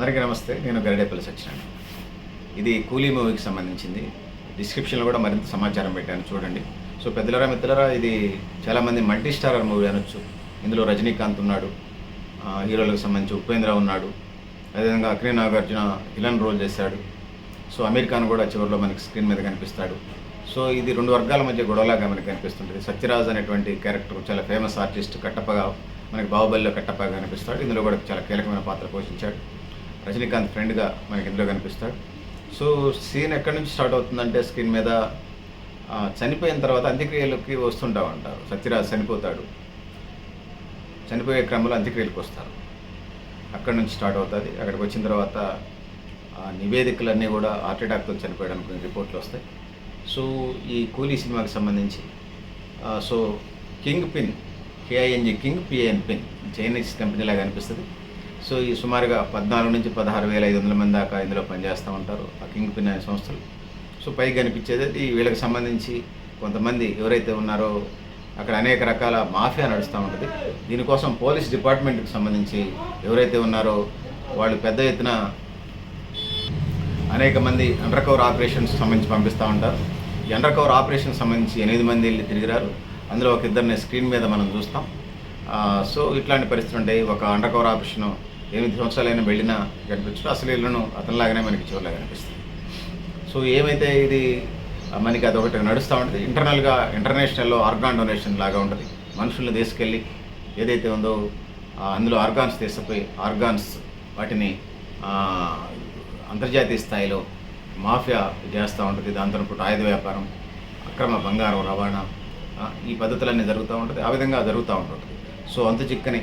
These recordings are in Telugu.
అందరికీ నమస్తే నేను గరిడేపల్లి సత్యనారాయణ. ఇది కూలీ మూవీకి సంబంధించింది. డిస్క్రిప్షన్లో కూడా మరింత సమాచారం పెట్టాను చూడండి. సో పెద్దలరా మిత్రులరా ఇది చాలామంది మల్టీ స్టారర్ మూవీ అనొచ్చు. ఇందులో రజనీకాంత్ ఉన్నాడు హీరోలకు సంబంధించి ఉపేంద్ర ఉన్నాడు అదేవిధంగా అక్రీ నాగార్జున విలన్ రోల్ చేశాడు. సో అమీర్ ఖాన్ కూడా చివరిలో మనకి స్క్రీన్ మీద కనిపిస్తాడు. సో ఇది రెండు వర్గాల మధ్య గొడవలాగా మనకి కనిపిస్తుంటుంది. సత్యరాజ్ అనేటువంటి క్యారెక్టర్ చాలా ఫేమస్ ఆర్టిస్ట్ కట్టప్పగా మనకి బాహుబలిలో కట్టప్పగా కనిపిస్తాడు. ఇందులో కూడా చాలా కీలకమైన పాత్ర పోషించాడు. రజనీకాంత్ ఫ్రెండ్గా మనకి ఇందులో కనిపిస్తాడు. సో సీన్ ఎక్కడి నుంచి స్టార్ట్ అవుతుందంటే స్క్రీన్ మీద చనిపోయిన తర్వాత అంత్యక్రియలకి వస్తుంటా ఉంటారు సత్యరాజ్ చనిపోతాడు. చనిపోయే క్రమంలో అంత్యక్రియలకు వస్తారు. అక్కడ నుంచి స్టార్ట్ అవుతుంది. అక్కడికి వచ్చిన తర్వాత నివేదికలన్నీ కూడా హార్ట్ అటాక్తో చనిపోయడానికి కొన్ని రిపోర్ట్లు వస్తాయి. సో ఈ కూలీ సినిమాకి సంబంధించి so king pin K I N G king P I N pin Chinese company లాగా అనిపిస్తుంది. సో ఈ సుమారుగా పద్నాలుగు నుంచి పదహారు వేల ఐదు వందల మంది దాకా ఇందులో పనిచేస్తూ ఉంటారు ఆ కింగ్ పిన్ అనే సంస్థలు. సో పైకి కనిపించేది అది వీళ్ళకి సంబంధించి కొంతమంది ఎవరైతే ఉన్నారో అక్కడ అనేక రకాల మాఫియా నడుస్తూ ఉంటుంది. దీనికోసం పోలీస్ డిపార్ట్మెంట్కి సంబంధించి ఎవరైతే ఉన్నారో వాళ్ళు పెద్ద ఎత్తున అనేక మంది అండర్ కవర్ ఆపరేషన్స్ సంబంధించి పంపిస్తూ ఉంటారు. ఈ అండర్ కవర్ ఆపరేషన్ సంబంధించి ఎనిమిది మంది వెళ్ళి తిరిగిరారు. అందులో ఒక ఇద్దరిని స్క్రీన్ మీద మనం చూస్తాం. సో ఇట్లాంటి పరిస్థితులు ఉంటాయి ఒక అండర్ కవర్ ఆపరేషన్ ఎనిమిది సంవత్సరాలైనా వెళ్ళినా కనిపించడం అసలు ఇళ్ళను అతనిలాగానే మనకి చివరిలో కనిపిస్తుంది. సో ఏమైతే ఇది మనకి అదొకటి నడుస్తూ ఉంటుంది. ఇంటర్నల్గా ఇంటర్నేషనల్లో ఆర్గాన్ డొనేషన్ లాగా ఉంటుంది. మనుషుల్ని తీసుకెళ్ళి ఏదైతే ఉందో అందులో ఆర్గాన్స్ తీసుకుపోయి ఆర్గాన్స్ వాటిని అంతర్జాతీయ స్థాయిలో మాఫియా చేస్తూ ఉంటుంది. దాంతో పాటు ఆయుధ వ్యాపారం అక్రమ బంగారం రవాణా ఈ పద్ధతులన్నీ జరుగుతూ ఉంటుంది. ఆ విధంగా జరుగుతూ ఉంటుంది. సో అంతు చిక్కని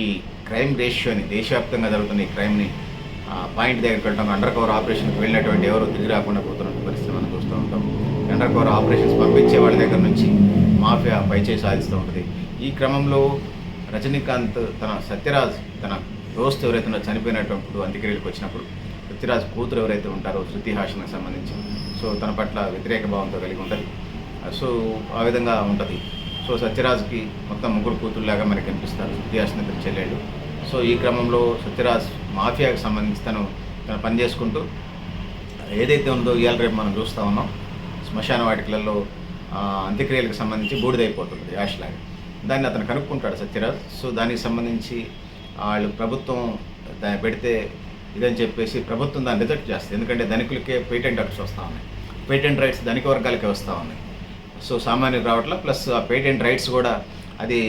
ఈ క్రైమ్ రేషియోని దేశవ్యాప్తంగా జరుగుతున్న ఈ క్రైమ్ని పాయింట్ దగ్గరికి వెళ్ళడం అండర్ కవర్ ఆపరేషన్కి వెళ్ళినటువంటి ఎవరు తిరిగి రాకుండా పోతున్న పరిస్థితి మనం చూస్తూ ఉంటాం. అండర్ కవర్ ఆపరేషన్స్ పంపించే వాళ్ళ దగ్గర నుంచి మాఫియా పైచే సాధిస్తూ ఉంటుంది. ఈ క్రమంలో రజనీకాంత్ తన సత్యరాజ్ తన దోస్త్ ఎవరైతే చనిపోయినప్పుడు అంత్యక్రియలకు వచ్చినప్పుడు సత్యరాజ్ కూతురు ఎవరైతే ఉంటారో శృతి హాషన్కి సంబంధించి. సో తన పట్ల వ్యతిరేక భావంతో కలిగి ఉంటుంది. సో ఆ విధంగా ఉంటుంది. సో సత్యరాజ్కి మొత్తం ముగ్గురు కూతురులాగా మనకి కనిపిస్తారు శృతి చెల్లెళ్ళు సో ఈ క్రమంలో సత్యరాజ్ మాఫియాకి సంబంధించి తను తను పని చేసుకుంటూ ఏదైతే ఉందో ఇవాళ రేపు మనం చూస్తూ ఉన్నాం శ్మశాన వాటికలలో అంత్యక్రియలకు సంబంధించి బూడిదైపోతుంది యాష్ లాగా. దాన్ని అతను కనుక్కుంటాడు సత్యరాజ్. సో దానికి సంబంధించి వాళ్ళు ప్రభుత్వం దాన్ని పెడితే ఇదని చెప్పేసి ప్రభుత్వం దాన్ని రిజెక్ట్ చేస్తుంది. ఎందుకంటే ధనికులకే పేటెంట్ హక్స్ వస్తూ ఉన్నాయి. పేటెంట్ రైట్స్ ధనిక వర్గాలకే వస్తూ ఉన్నాయి. సో సామాన్యులకు రావట్ల ప్లస్ ఆ పేటెంట్ రైట్స్ కూడా అది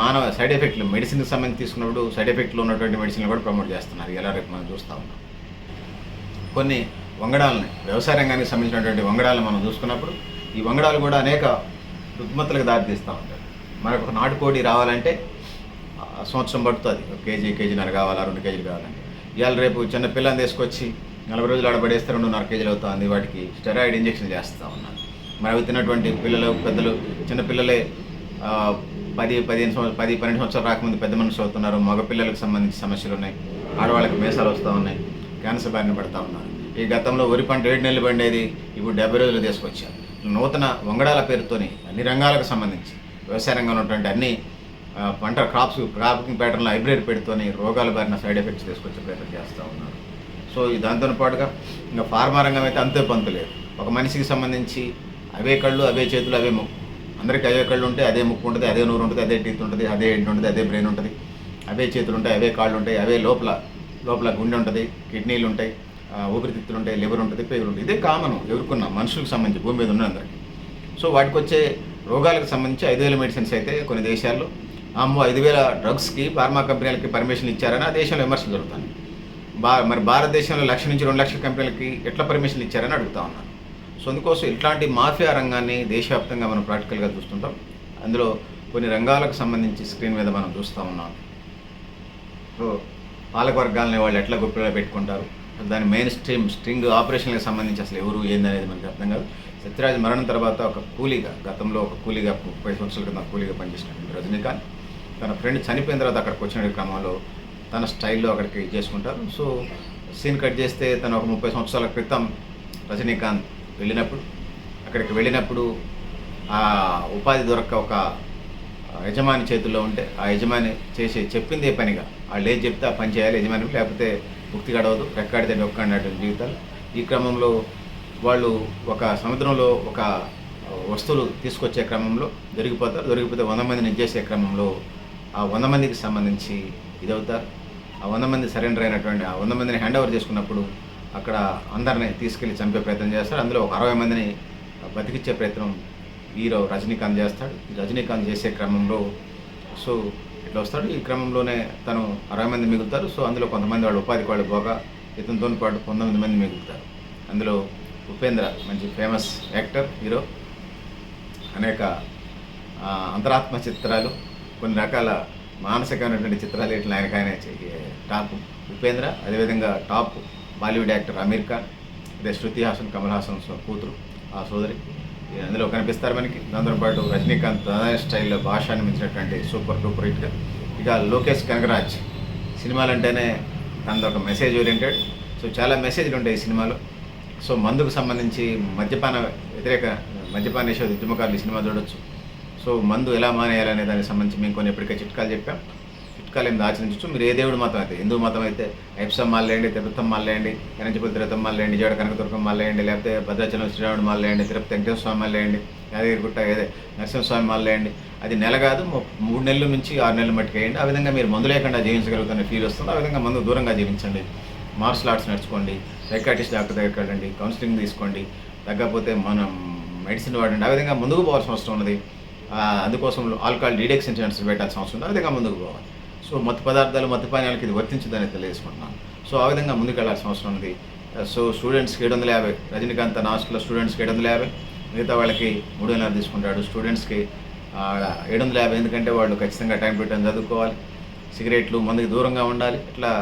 మానవ సైడ్ ఎఫెక్ట్లు మెడిసిన్కి సంబంధించి తీసుకున్నప్పుడు సైడ్ ఎఫెక్ట్లు ఉన్నటువంటి మెడిసిన్లు కూడా ప్రమోట్ చేస్తున్నారు. ఎలా రేపు మనం చూస్తూ ఉన్నాం. కొన్ని వంగడాలని వ్యవసాయ రంగానికి సంబంధించినటువంటి వంగడాలను మనం చూసుకున్నప్పుడు ఈ వంగడాలు కూడా అనేక రుగ్మతలకు దారితీస్తూ ఉంటాయి. మనకు ఒక నాటుకోడి రావాలంటే సంవత్సరం పడుతుంది ఒక కేజీ కేజీన్నర కావాలా రెండు కేజీలు కావాలంటే. ఇవాళ రేపు చిన్న పిల్లని తీసుకొచ్చి నలభై రోజులు ఆడబడేస్తే రెండున్నర కేజీలు అవుతుంది వాటికి స్టెరాయిడ్ ఇంజెక్షన్ చేస్తూ ఉన్నారు. మరి అవి తిన్నటువంటి పిల్లలు పెద్దలు చిన్నపిల్లలే పది పదిహేను సంవత్సరాలు పది పన్నెండు సంవత్సరాలు రాకముందు పెద్ద మనుషులు అవుతున్నారు. మగ పిల్లలకు సమస్యలు ఉన్నాయి. ఆడవాళ్ళకి మేసాలు వస్తూ ఉన్నాయి. క్యాన్సర్ బారిన పడతా ఉన్నారు. ఈ గతంలో వరి పంట ఏడు నెలలు పండేది ఇప్పుడు డెబ్బై రోజులు తీసుకొచ్చారు. నూతన వంగడాల పేరుతోని అన్ని రంగాలకు సంబంధించి వ్యవసాయ రంగంలో ఉన్నటువంటి అన్ని పంట క్రాప్స్ క్రాపింగ్ ప్యాటర్న్లో హైబ్రిడ్ పెడుతూనే రోగాల బారిన సైడ్ ఎఫెక్ట్స్ తీసుకొచ్చే ప్రయత్నం చేస్తూ ఉన్నారు. సో దాంతో పాటుగా ఇంకా ఫార్మా రంగం అయితే అంతే పంతులేదు ఒక మనిషికి సంబంధించి అవే కళ్ళు అవే చేతులు అవే ముక్కు. అందరికీ అవే కళ్ళు ఉంటే అదే ముక్కు ఉంటుంది అదే నూరు ఉంటుంది అదే టీత్ ఉంటుంది అదే ఎండ్ ఉంటుంది అదే బ్రెయిన్ ఉంటుంది. అవే చేతులు ఉంటాయి అవే కాళ్ళు ఉంటాయి అవే లోపల లోపల గుండె ఉంటుంది కిడ్నీలు ఉంటాయి ఊపిరితిత్తులు ఉంటాయి లివర్ ఉంటుంది పేగులు ఉంటాయి. ఇదే కామన్ ఎదుర్కొన్న మనుషులకు సంబంధించి భూమి మీద ఉన్న అందరికీ. సో వాటికి వచ్చే రోగాలకు సంబంధించి ఐదు వేల మెడిసిన్స్ అయితే కొన్ని దేశాల్లో. అమ్మో ఐదు వేల డ్రగ్స్కి ఫార్మా కంపెనీలకి పర్మిషన్ ఇచ్చారని ఆ దేశంలో విమర్శలు జరుగుతాయి బా మరి భారతదేశంలో లక్ష నుంచి రెండు లక్షల కంపెనీలకి ఎట్లా పర్మిషన్ ఇచ్చారని అడుగుతా ఉన్నాను సో అందుకోసం ఇట్లాంటి మాఫియా రంగాన్ని దేశవ్యాప్తంగా మనం ప్రాక్టికల్గా చూస్తుంటాం. అందులో కొన్ని రంగాలకు సంబంధించి స్క్రీన్ మీద మనం చూస్తూ ఉన్నాం. సో పాలకవర్గాలని వాళ్ళు ఎట్లా గుప్పిలో పెట్టుకుంటారు? దాని మెయిన్ స్ట్రీమ్ స్ట్రింగ్ ఆపరేషన్లకు సంబంధించి అసలు ఎవరు ఏందనేది మనకి అర్థం కాదు. సత్యరాజ్ మరణం తర్వాత ఒక కూలీగా గతంలో ఒక కూలీగా ముప్పై సంవత్సరాల క్రితం కూలీగా పనిచేసినటువంటి రజనీకాంత్ తన ఫ్రెండ్ చనిపోయిన తర్వాత అక్కడికి వచ్చిన క్రమంలో తన స్టైల్లో అక్కడికి చేసుకుంటారు. సో సీన్ కట్ చేస్తే తను ఒక ముప్పై సంవత్సరాల క్రితం రజనీకాంత్ వెళ్ళినప్పుడు అక్కడికి వెళ్ళినప్పుడు ఆ ఉపాధి దొరక్క ఒక యజమాని చేతుల్లో ఉంటే ఆ యజమాని చేసే చెప్పిందే పనిగా. వాళ్ళు ఏం చెప్తే ఆ పని చేయాలి యజమాని లేకపోతే ముక్తి గడవదు రెక్కాడితే డొక్కాడినటువంటి జీవితాలు. ఈ క్రమంలో వాళ్ళు ఒక సముద్రంలో ఒక వస్తువులు తీసుకొచ్చే క్రమంలో దొరికిపోతారు. దొరికిపోతే వంద మందిని చేసే క్రమంలో ఆ వంద మందికి సంబంధించి ఇదవుతారు. ఆ వంద మంది సరెండర్ అయినటువంటి ఆ వంద మందిని హ్యాండ్ ఓవర్ చేసుకున్నప్పుడు అక్కడ అందరిని తీసుకెళ్ళి చంపే ప్రయత్నం చేస్తారు అందులో ఒక అరవై మందిని బతికిచ్చే ప్రయత్నం హీరో రజనీకాంత్ చేస్తాడు. రజనీకాంత్ చేసే క్రమంలో సో ఇట్లా వస్తాడు. ఈ క్రమంలోనే తను అరవై మంది మిగులుతారు. సో అందులో కొంతమంది వాళ్ళు ఉపాధి వాళ్ళు పోగా ఇతనితో పాటు పంతొమ్మిది మంది మిగులుతారు. అందులో ఉపేంద్ర మంచి ఫేమస్ యాక్టర్ హీరో. అనేక అంతరాత్మ చిత్రాలు కొన్ని రకాల మానసికమైనటువంటి చిత్రాలు ఇట్లా ఆయనకైనా టాప్. ఉపేంద్ర అదేవిధంగా top Bollywood actor Aamir Khan అదే శృతి హాసన్ కమల్ హాసన్ సో- కూతురు ఆ సోదరి. అందులో కనిపిస్తారు మనకి. దాంతో పాటు రజనీకాంత్ తన స్టైల్లో భాషాన్ని మించినటువంటి సూపర్ డూపర్ హిట్గా ఇక లోకేష్ కనగరాజ్ సినిమాలంటేనే తనది ఒక మెసేజ్ ఓరియంటెడ్ సో చాలా మెసేజ్లు ఉంటాయి ఈ సినిమాలో. సో మందుకు సంబంధించి మద్యపాన వ్యతిరేక మద్యపాన నిషేధ ఉద్యమకారులు ఈ సినిమా చూడొచ్చు. సో మందు ఎలా మానేయాలనే దానికి సంబంధించి మేము కొన్ని ఎప్పటికే చిట్కాలు చెప్పాం. చిట్కాలు ఏమి మీరు ఏ దేవుడు మతం అయితే? హిందూ మతం అయితే ఐప్సం మాలేయండి తిరుపతం మాలేయండి కనంచపతి తిరుపతం మాలేయండి జోడ కనకదుర్గం మాలేయండి లేకపోతే భద్రాచలం శ్రీరాముడు మాలేయండి తిరుపతి వెంకటేశ్వర స్వామి మాలేయండి యాదగిరిగుట్ట ఏదే నరసింహస్వామి మాలేయండి అది నెల కాదు మూడు నెలల నుంచి ఆరు నెలల మట్టుకు వేయండి. ఆ విధంగా మీరు మందు లేకుండా జీవించగలుగుతున్న ఫీల్ వస్తుంది. ఆ విధంగా మందు దూరంగా జీవించండి. మార్షల్ ఆర్ట్స్ నడుచుకోండి సైకాటిస్ట్ డాక్టర్ దగ్గరికి వెళ్ళండి కౌన్సిలింగ్ తీసుకోండి తగ్గకపోతే మనం మెడిసిన్ వాడండి. ఆ విధంగా ముందుకు పోవాల్సిన అవసరం ఉన్నది. అందుకోసం ఆల్కహాల్ డీడెక్స్ ఇన్సూరెన్స్ పెట్టాల్సిన అవసరం ఉంది. ఆ విధంగా ముందుకు పోవాలి. సో మత్తు పదార్థాలు మత్తు పానీయాలకి ఇది వర్తించదని తెలియజేసుకుంటున్నాను. సో ఆ విధంగా ముందుకు వెళ్ళాల్సిన అవసరం ఉంది. సో స్టూడెంట్స్కి ఏడు వందల యాభై రజనీకాంత్ నాస్ట్లో స్టూడెంట్స్కి ఏడు వందల యాభై మిగతా వాళ్ళకి మూడు వందల తీసుకుంటాడు. స్టూడెంట్స్కి ఏడు వందల యాభై ఎందుకంటే వాళ్ళు ఖచ్చితంగా టైం టు టైం చదువుకోవాలి. సిగరెట్లు మందుకి దూరంగా ఉండాలి. ఇట్లా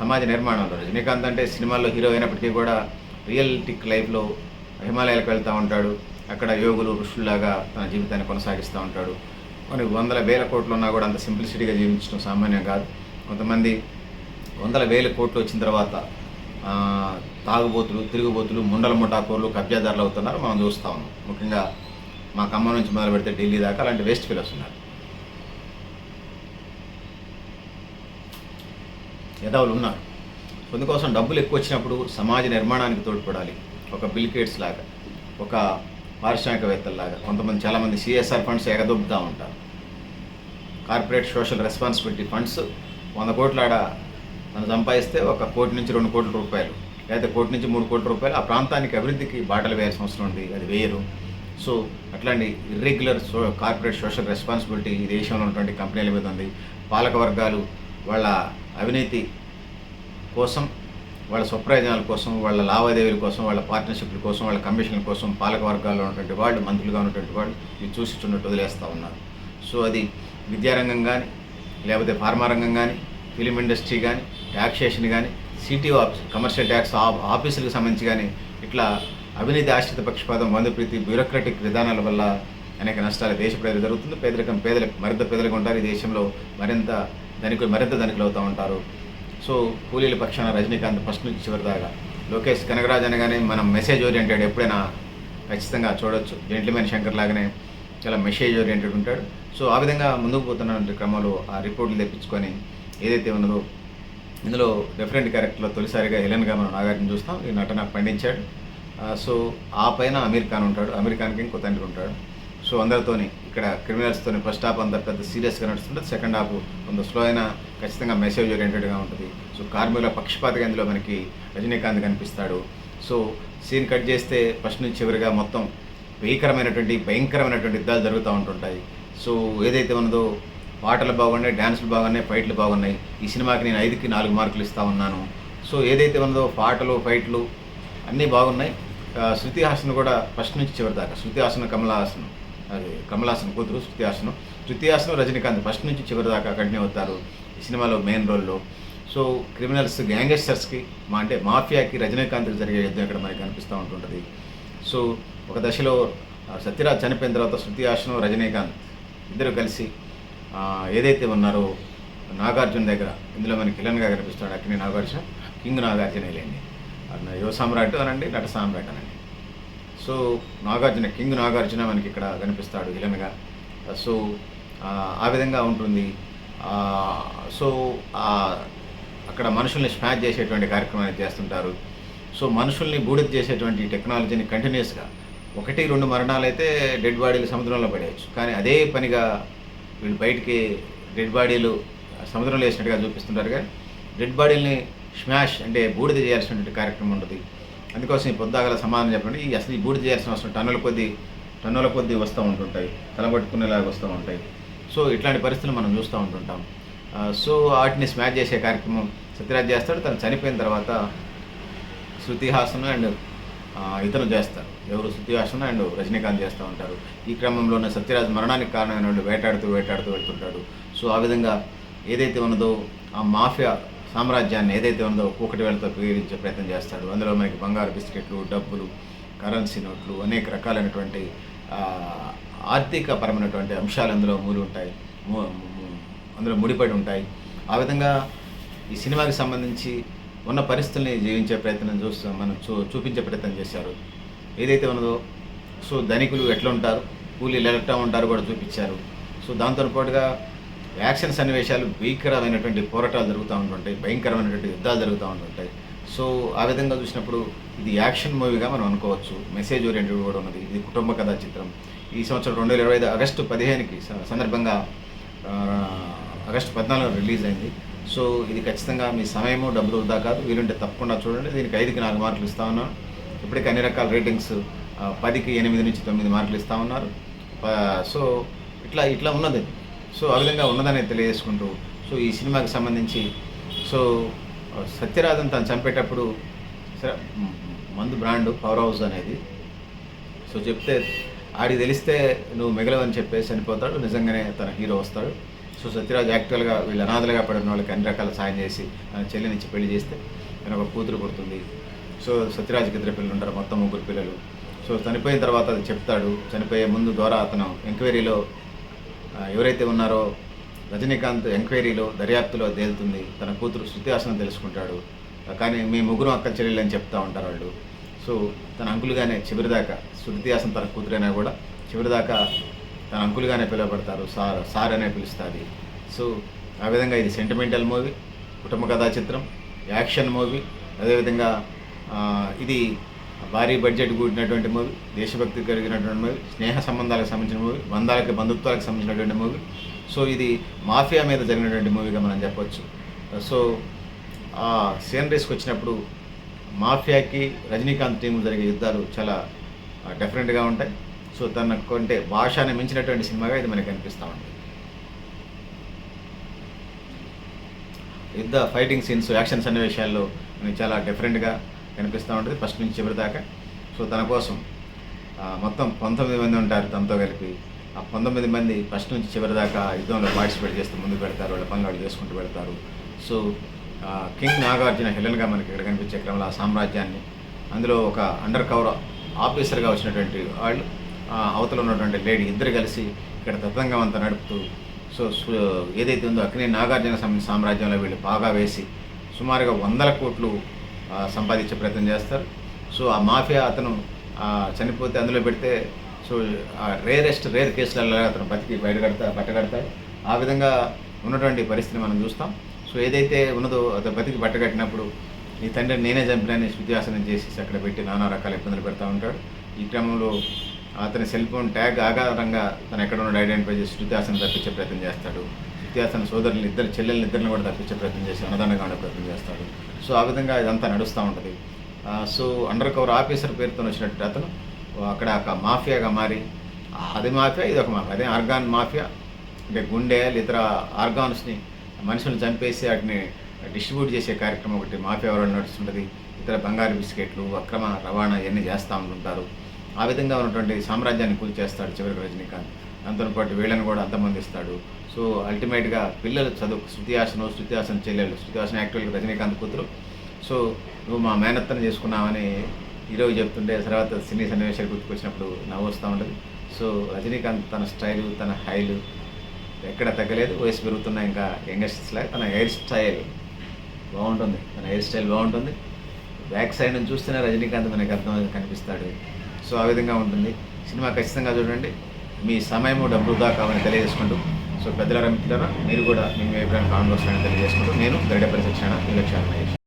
సమాజ నిర్మాణంలో రజనీకాంత్ అంటే సినిమాల్లో హీరో అయినప్పటికీ కూడా రియల్టిక్ లైఫ్లో హిమాలయాలకు వెళ్తూ ఉంటాడు. అక్కడ యోగులు ఋషుల్లాగా తన జీవితాన్ని కొనసాగిస్తూ ఉంటాడు. కొన్ని వందల వేల కోట్లు ఉన్నా కూడా అంత సింప్లిసిటీగా జీవించడం సామాన్యం కాదు. కొంతమంది వందల వేల కోట్లు వచ్చిన తర్వాత తాగుబోతులు తిరుగుబోతులు ముండల ముఠాకోర్లు కబ్జాదారులు అవుతున్నారు మనం చూస్తూ ఉన్నాం. ముఖ్యంగా మా ఖమ్మం నుంచి మొదలు పెడితే ఢిల్లీ దాకా అలాంటి వేస్ట్ ఫీల్ వస్తున్నారు యదవులు ఉన్నారు. అందుకోసం డబ్బులు ఎక్కువ వచ్చినప్పుడు సమాజ నిర్మాణానికి తోడ్పడాలి. ఒక బిల్కేట్స్ లాగా ఒక పారిశ్రామికవేత్తల్లాగా కొంతమంది చాలామంది సిఎస్ఆర్ ఫండ్స్ ఎగదొబ్బుతూ ఉంటారు. కార్పొరేట్ సోషల్ రెస్పాన్సిబిలిటీ ఫండ్స్ వంద కోట్ల ఆడ మనం సంపాదిస్తే ఒక కోటి నుంచి రెండు కోట్ల రూపాయలు లేదా కోటి నుంచి మూడు కోట్ల రూపాయలు ఆ ప్రాంతానికి అభివృద్ధికి బాటలు వేయాల్సిన అవసరం ఉంది అది వేయరు. సో అట్లాంటి irregular so corporate social responsibility ఈ దేశంలో ఉన్నటువంటి కంపెనీల మీద ఉంది. పాలక వర్గాలు వాళ్ళ అవినీతి కోసం వాళ్ళ స్వప్రయోజనాల కోసం వాళ్ళ లావాదేవీల కోసం వాళ్ళ పార్ట్నర్షిప్ల కోసం వాళ్ళ కమిషన్ల కోసం పాలక వర్గాల్లో ఉన్నటువంటి వాళ్ళు మంత్రులుగా ఉన్నటువంటి వాళ్ళు ఇది చూసి చున్నట్టు వదిలేస్తూ ఉన్నారు. సో అది విద్యారంగం కానీ లేకపోతే ఫార్మా రంగం కానీ ఫిలిం ఇండస్ట్రీ కానీ ట్యాక్సేషన్ కానీ సిటీ ఆఫీస్ కమర్షియల్ ట్యాక్స్ ఆఫీసులకు సంబంధించి కానీ ఇట్లా అవినీతి ఆశ్రిత పక్షపాతం వందప్రీతి బ్యూరోక్రటిక్ విధానాల వల్ల అనేక నష్టాలు దేశ ప్రజలు జరుగుతుంది. పేదరికం పేదలకు మరింత పేదలకు ఉంటారు ఈ దేశంలో మరింత ధనికులు మరింత ధనికులు అవుతూ ఉంటారు. సో కూలీల పక్షాన రజనీకాంత్ ఫస్ట్ నుంచి చివరి దాకా లోకేష్ కనగరాజ్ అనగానే మనం మెసేజ్ ఓరియంటెడ్ ఎప్పుడైనా ఖచ్చితంగా చూడొచ్చు. జెంట్లీమెన్ శంకర్ లాగానే చాలా మెసేజ్ ఓరియంటెడ్ ఉంటాడు. సో ఆ విధంగా ముందుకు పోతున్న క్రమంలో ఆ రిపోర్ట్లు తెప్పించుకొని ఏదైతే ఉన్నదో ఇందులో డిఫరెంట్ క్యారెక్టర్లో తొలిసారిగా హెలెన్గా మనం నాగార్జున చూస్తాం. ఈ నటన పండించాడు. సో ఆ పైన అమీర్ ఖాన్ ఉంటాడు. అమీర్ ఖాన్కి ఇంకో తండ్రి ఉంటాడు. సో అందరితోని ఇక్కడ క్రిమినల్స్తోని ఫస్ట్ హాఫ్ అంతా పెద్ద సీరియస్గా నడుస్తుంటుంది. సెకండ్ హాఫ్ కొంత స్లో అయినా ఖచ్చితంగా మెసేజ్ ఓరియంటెడ్గా ఉంటుంది. సో కార్మికుల పక్షపాతగా ఇందులో మనకి రజనీకాంత్ కనిపిస్తాడు. సో సీన్ కట్ చేస్తే ఫస్ట్ నుంచి చివరిగా మొత్తం భీకరమైనటువంటి భయంకరమైనటువంటి యుద్ధాలు జరుగుతూ ఉంటుంటాయి. సో ఏదైతే ఉన్నదో పాటలు బాగున్నాయి డ్యాన్సులు బాగున్నాయి ఫైట్లు బాగున్నాయి. ఈ సినిమాకి నేను ఐదుకి నాలుగు మార్కులు ఇస్తా ఉన్నాను. సో ఏదైతే ఉన్నదో పాటలు ఫైట్లు అన్నీ బాగున్నాయి. శృతి హాసన్ కూడా ఫస్ట్ నుంచి చివరి దాకా శృతి హాసన్ కమలహాసన్ అది కమల్ కూతురు శృతి హాసన్ శృతి హాసన్ రజనీకాంత్ ఫస్ట్ నుంచి చివరి దాకా కంటిన్యూ అవుతారు ఈ సినిమాలో మెయిన్ రోల్లో. సో క్రిమినల్స్ గ్యాంగస్టర్స్కి మా అంటే మాఫియాకి రజనీకాంత్కి జరిగే యుద్ధం ఇక్కడ మనకి కనిపిస్తూ ఉంటుంటుంది. సో ఒక దశలో సత్యరాజ్ చనిపోయిన తర్వాత శృతి హాసన్ రజనీకాంత్ ఇద్దరు కలిసి ఏదైతే ఉన్నారో నాగార్జున దగ్గర ఇందులో మనకి కిలన్గా కనిపిస్తాడు అక్కిని నాగార్జున కింగ్ నాగార్జున వెళ్ళండి యువ సామ్రాట్ అనండి నట సామ్రాట్ అనండి. సో నాగార్జున కింగ్ నాగార్జున మనకి ఇక్కడ కనిపిస్తాడు విలన్గా సో ఆ, విధంగా ఉంటుంది. సో అక్కడ మనుషుల్ని స్మాష్ చేసేటువంటి కార్యక్రమాన్ని చేస్తుంటారు. సో మనుషుల్ని బూడిద చేసేటువంటి టెక్నాలజీని కంటిన్యూస్గా ఒకటి రెండు మరణాలు అయితే డెడ్ బాడీలు సముద్రంలో పడేయచ్చు. కానీ అదే పనిగా వీళ్ళు బయటికి డెడ్ బాడీలు సముద్రంలో వేసినట్టుగా చూపిస్తుంటారు కానీ డెడ్ బాడీల్ని స్మాష్ అంటే బూడిద చేయాల్సినటువంటి కార్యక్రమం ఉంటుంది అందుకోసం ఈ పొద్దాగల సమాధానం చెప్పండి. ఈ అసలు ఈ బూడిద చేయాల్సిన అవసరం టన్నుల కొద్దీ టన్నుల కొద్దీ వస్తూ ఉంటుంటాయి. తలబట్టుకునేలాగా వస్తూ ఉంటాయి. సో ఇట్లాంటి పరిస్థితులు మనం చూస్తూ ఉంటుంటాం. సో వాటిని స్మాష్ చేసే కార్యక్రమం సత్యరాజ్ చేస్తాడు. తను చనిపోయిన తర్వాత శృతిహాసనం అండ్ ఇతను చేస్తారు. ఎవరు? శృతిహాసనం అండ్ రజనీకాంత్ చేస్తూ ఉంటారు. ఈ క్రమంలోనే సత్యరాజ్ మరణానికి కారణమైన వాళ్ళు వేటాడుతూ వేటాడుతూ వెళ్తుంటాడు. సో ఆ విధంగా ఏదైతే ఉన్నదో ఆ మాఫియా సామ్రాజ్యాన్ని ఏదైతే ఉందో ఒక్కొక్కటి వేళతో ఉపయోగించే ప్రయత్నం చేస్తాడు. అందులో మనకి బంగారు బిస్కెట్లు డబ్బులు కరెన్సీ నోట్లు అనేక రకాలైనటువంటి ఆర్థిక పరమైనటువంటి అంశాలు అందులో మూలి ఉంటాయి. అందులో ముడిపడి ఉంటాయి. ఆ విధంగా ఈ సినిమాకి సంబంధించి ఉన్న పరిస్థితుల్ని జీవించే ప్రయత్నం చూస్తాం మనం చూ చూపించే ప్రయత్నం చేశారు. ఏదైతే ఉన్నదో సో ధనికులు ఎట్లా ఉంటారు కూలీలు ఎట్లా ఉంటారు కూడా చూపించారు. సో దాంతో పాటుగా యాక్షన్ సన్నివేశాలు భీకరమైనటువంటి పోరాటాలు జరుగుతూ ఉంటుంటాయి భయంకరమైనటువంటి యుద్ధాలు జరుగుతూ ఉంటుంటాయి. సో ఆ విధంగా చూసినప్పుడు ఇది యాక్షన్ మూవీగా మనం అనుకోవచ్చు. మెసేజ్ ఓరియంటెడ్ కూడా ఉన్నది. ఇది కుటుంబ కథా చిత్రం. ఈ సంవత్సరం రెండు వేల ఇరవై ఐదు ఆగస్టు పదిహేనుకి స- సందర్భంగా ఆగస్టు పద్నాలుగు రిలీజ్ అయింది. సో ఇది ఖచ్చితంగా మీ సమయము డబ్బులు వృధా కాదు. వీలుంటే తప్పకుండా చూడండి. దీనికి ఐదుకి నాలుగు మార్కులు ఇస్తా ఉన్నాను. ఇప్పటికీ అన్ని రకాల రేటింగ్స్ పదికి ఎనిమిది నుంచి తొమ్మిది మార్కులు ఇస్తా ఉన్నారు. సో ఇట్లా ఇట్లా ఉన్నది. సో ఆ విధంగా ఉన్నదని తెలియజేసుకుంటూ సో ఈ సినిమాకి సంబంధించి సో ఆ, సత్యరాజన్ తను చంపేటప్పుడు సరే మందు బ్రాండ్ పవర్ హౌస్ అనేది. సో చెప్తే ఆడికి తెలిస్తే నువ్వు మిగలవని చెప్పేసి చనిపోతాడు నిజంగానే తన హీరో వస్తాడు. సో సత్యరాజ్ యాక్చువల్గా వీళ్ళు అనాథలుగా పడిన వాళ్ళకి అన్ని రకాల సాయం చేసి తన చెల్లినిచ్చి పెళ్ళి చేస్తే తన ఒక కూతురు పుడుతుంది. సో సత్యరాజ్కి ఇద్దరు పిల్లలు ఉంటారు మొత్తం ముగ్గురు పిల్లలు. సో చనిపోయిన తర్వాత అది చెప్తాడు. చనిపోయే ముందు ద్వారా అతను ఎంక్వైరీలో ఎవరైతే ఉన్నారో రజనీకాంత్ ఎంక్వైరీలో దర్యాప్తులో తేలుతుంది. తన కూతురు శృతి తెలుసుకుంటాడు. కానీ మీ ముగ్గురు అక్క చెల్లెలు అని చెప్తా ఉంటారు వాళ్ళు. సో తన అంకులుగానే చివరిదాకా శృతి హాసన్ తన కూతురైనా కూడా చివరిదాకా తన అంకులుగానే పిలువబడతారు. సార్ సార్ అనే పిలుస్తుంది. సో ఆ విధంగా ఇది సెంటిమెంటల్ మూవీ కుటుంబ కథా చిత్రం యాక్షన్ మూవీ. అదేవిధంగా ఇది భారీ బడ్జెట్ కూడినటువంటి మూవీ దేశభక్తి కలిగినటువంటి మూవీ స్నేహ సంబంధాలకు సంబంధించిన మూవీ బంధాలకి బంధుత్వాలకు సంబంధించినటువంటి మూవీ. సో ఇది మాఫియా మీద జరిగినటువంటి మూవీగా మనం చెప్పొచ్చు. సో ఆ సీనరీస్కి వచ్చినప్పుడు మాఫియాకి రజనీకాంత్ టీం జరిగే యుద్ధాలు చాలా డిఫరెంట్గా ఉంటాయి. సో తన కొంటే భాషని మించినటువంటి సినిమాగా ఇది మనకి అనిపిస్తూ ఉంటుంది యుద్ధ ఫైటింగ్ సీన్స్ యాక్షన్ సన్నివేశాల్లో మనకి చాలా డిఫరెంట్గా కనిపిస్తూ ఉంటుంది ఫస్ట్ నుంచి చివరి దాకా. సో తన కోసం మొత్తం పంతొమ్మిది మంది ఉంటారు తనతో కలిపి. ఆ పంతొమ్మిది మంది ఫస్ట్ నుంచి చివరి దాకా యుద్ధంలో పార్టిసిపేట్ చేస్తూ ముందు పెడతారు వాళ్ళ పనులు వాళ్ళు చేసుకుంటూ పెడతారు సో కింగ్ నాగార్జున హెలెన్గా మనకి ఇక్కడ కనిపించే క్రమంలో ఆ సామ్రాజ్యాన్ని అందులో ఒక అండర్ కవర్ ఆఫీసర్గా వచ్చినటువంటి వాళ్ళు అవతల ఉన్నటువంటి లేడీ ఇద్దరు కలిసి ఇక్కడ తతంగం అంతా నడుపుతూ సో ఏదైతే ఉందో అక్కడే నాగార్జున సంబంధించిన సామ్రాజ్యంలో వీళ్ళు బాగా వేసి సుమారుగా వందల కోట్లు సంపాదించే ప్రయత్నం చేస్తారు. సో ఆ మాఫియా అతను చనిపోతే అందులో పెడితే సో రేరెస్ట్ రేర్ కేసులలో అతను బతికి బయటకడతా బట్టగడతాడు ఆ విధంగా ఉన్నటువంటి పరిస్థితిని మనం చూస్తాం. సో ఏదైతే ఉన్నదో అతను బతికి బట్టగట్టినప్పుడు నీ తండ్రి నేనే చంపినని శృతిహాసనం చేసి అక్కడ పెట్టి నానా రకాల ఇబ్బందులు పెడతా ఉంటాడు. ఈ క్రమంలో అతని సెల్ ఫోన్ ట్యాగ్ ఆధారంగా తను ఎక్కడ ఉన్నాడు ఐడెంటిఫై చేసి శృతిహాసన్ తప్పించే ప్రయత్నం చేస్తాడు. శృతిహాసన్ సోదరులు ఇద్దరు చెల్లెల్ని ఇద్దరిని కూడా తప్పించే ప్రయత్నం చేసి అన్నదండగా ఉండే ప్రయత్నం చేస్తాడు సో ఆ విధంగా ఇదంతా నడుస్తూ ఉంటుంది. సో అండర్ కవర్ ఆఫీసర్ పేరుతో వచ్చినట్టు అతను అక్కడ ఒక మాఫియాగా మారి అది మాఫియా ఇది ఒక మాఫియా అదే ఆర్గాన్ మాఫియా అంటే గుండె ఇతర ఆర్గాన్స్ని మనుషులను చంపేసి వాటిని డిస్ట్రిబ్యూట్ చేసే కార్యక్రమం ఒకటి మాఫియా ఎవరు నడుస్తుంటుంది. ఇతర బంగారు బిస్కెట్లు అక్రమ రవాణా ఇవన్నీ చేస్తూ ఉంటుంటారు. ఆ విధంగా ఉన్నటువంటి సామ్రాజ్యాన్ని కూల్చేస్తాడు చివరికి రజనీకాంత్. దాంతో పాటు వీళ్ళని కూడా అంతమందిస్తాడు. సో అల్టిమేట్గా పిల్లలు చదువు శృతి హాసన్ శృతి హాసన్ చెల్లెలు శృతి హాసన్ యాక్చువల్గా రజనీకాంత్ కూతురు. సో నువ్వు మా మేనత్తను చేసుకున్నావని ఈరోజు చెప్తుంటే తర్వాత సినీ సన్నివేశాలు గుర్తుకొచ్చినప్పుడు నవ్వు వస్తూ ఉంటుంది. సో రజనీకాంత్ తన స్టైలు తన హైలు ఎక్కడ తగ్గలేదు. వయసు పెరుగుతున్నా ఇంకా యంగస్టర్స్లా తన హెయిర్ స్టైల్ బాగుంటుంది. తన హెయిర్ స్టైల్ బాగుంటుంది. బ్యాక్ సైడ్ నుంచి చూస్తేనే రజనీకాంత్ మనకి అర్థం కనిపిస్తాడు. సో ఆ విధంగా ఉంటుంది. సినిమా ఖచ్చితంగా చూడండి. మీ సమయము డబ్బు దాకా కావాలని తెలియజేసుకుంటూ సో పెద్దల మిత్రులారా మీరు కూడా మీ అభిప్రాయం కామెంట్ బాక్స్లో తెలియజేసుకుంటూ నేను గరిడ ఇలక్షన్ విలక్షణ